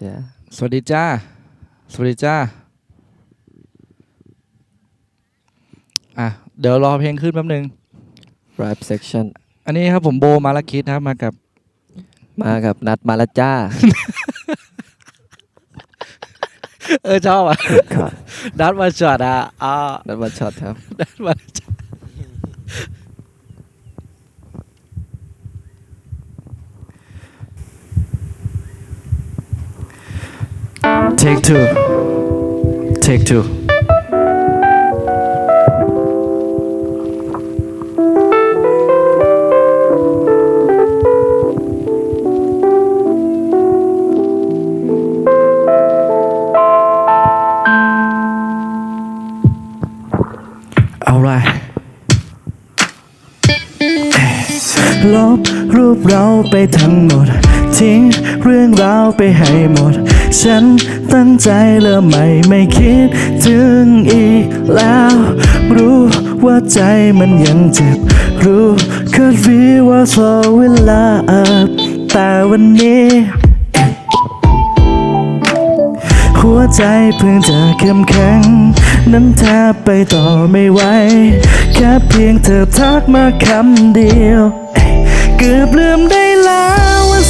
จ้าสวัสดีจ้า สวัสดีจ้า อะ เดี๋ยวรอเพลงขึ้นแป๊บนึงร a p section อันนี้ครับผมโบมาลคิดนะครับมากับมากับนัดมาและจ้าเออชอบอะ ครับนัดมาช็อตอะอ่านัดมาช็อตครับนัดมาช็อต Take two Take two เอาไรลบรูปเราไปทั้งหมด ทิ้งเรื่องราวไปให้หมด ฉันตั้งใจเริ่มใหม่ไม่คิดถึงอีกแล้ว รู้ว่าใจมันยังเจ็บ รู้คาดวีว่าสเวลาแต่วันนี้ หัวใจเพิ่งจะเข้มแข็งนั้นแทบไปต่อไม่ไหวแค่เพียงเธอทักมาคำเดียวเอ้ยเกือบลืมได้แล้วว่า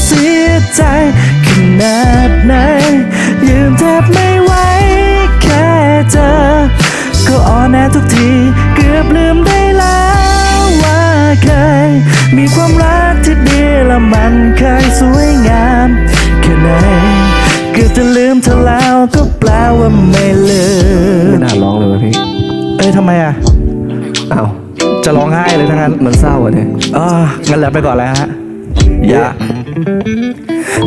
ทุกทีเกือบลืมได้แล้วว่าเคย มีความรักที่ดีและมันเคยสวยงามแค่ไหนเกือบจะลืมเธอแล้วก็แปลว่าไม่ลืมไม่น่าร้องเลยวะพี่เอ้ยทำไมอะอ้าวจะร้องไห้เลยทั้งนั้นมันเศร้าอะเนี่ยอ่างั้นแล้วไปก่อนแล้วฮะอย่า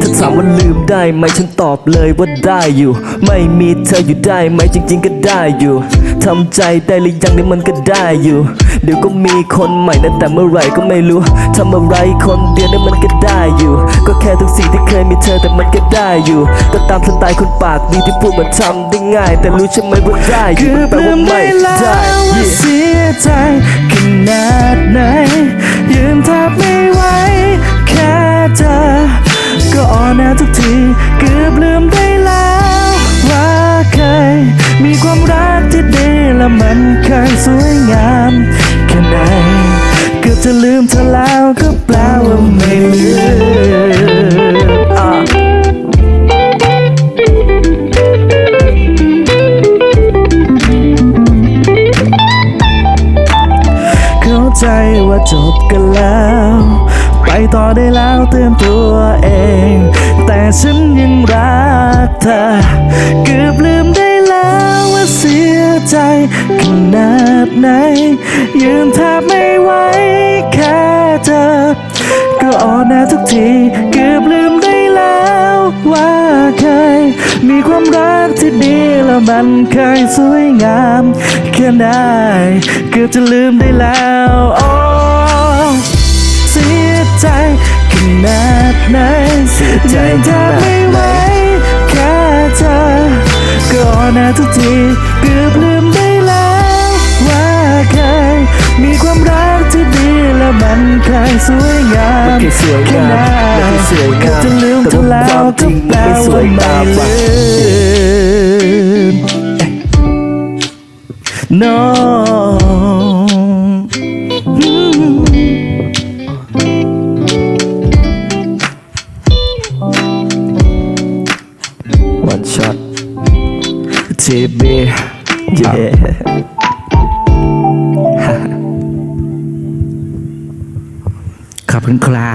ถ้าถามว่าลืมได้ไหมฉันตอบเลยว่าได้อยู่ ไม่มีเธออยู่ได้ไหมจริง ๆ ก็ได้อยู่ทำใจได้หรือยังนี่มันก็ได้อยู่ เดี๋ยวก็มีคนใหม่นะแต่เมื่อไหร่ก็ไม่รู้ทำอะไรคนเดียวนี่มันก็ได้อยู่ ก็แค่ทุกสิ่งที่เคยมีเธอแต่มันก็ได้อยู่ ก็ตามสไตล์คนปากดีที่พูดมันทำได้ง่าย แต่รู้ใช่ไหมว่าได้อยู่อบแปลว่าไม่ได้เสียใจขนาด เกือบลืมได้แล้ว ว่าเคย มีความรักที่ดีและมันเคยสวยงามแค่ไหนเกือบจะลืมเธอแล้วก็แปลว่าไม่ลืมเข้าใจว่าจบก ฉันยังรักเธอ เกือบลืมได้แล้วว่าเสียใจขนาดไหน ยืนแทบไม่ไหวแค่เธอ ก็อ่อนแอทุกทีเกือบลืมได้แล้วว่าเคย มีความรักที่ดีและมันเคยสวยงามแค่ไหนเกือบจะลืมได้แล้ว โอ้เสียใจ นาดไหนเสียใจยังแทบไม่ไหวแค่เธอก็อ่อนแอทุกทีเกือบลืมได้แล้วว่าเคยมีความรักที่ดีและมันเคยสวยงามมันเคยสวยงามแค่ไหนมันเคยสวยงามเกือบจะลืมเธอแล้วแต่ว่าความจริก็งแปลมันไม่สวว่ายไม่ตามว่ะลืม No วันช็อตทีบีเย้ขอบคุณครับ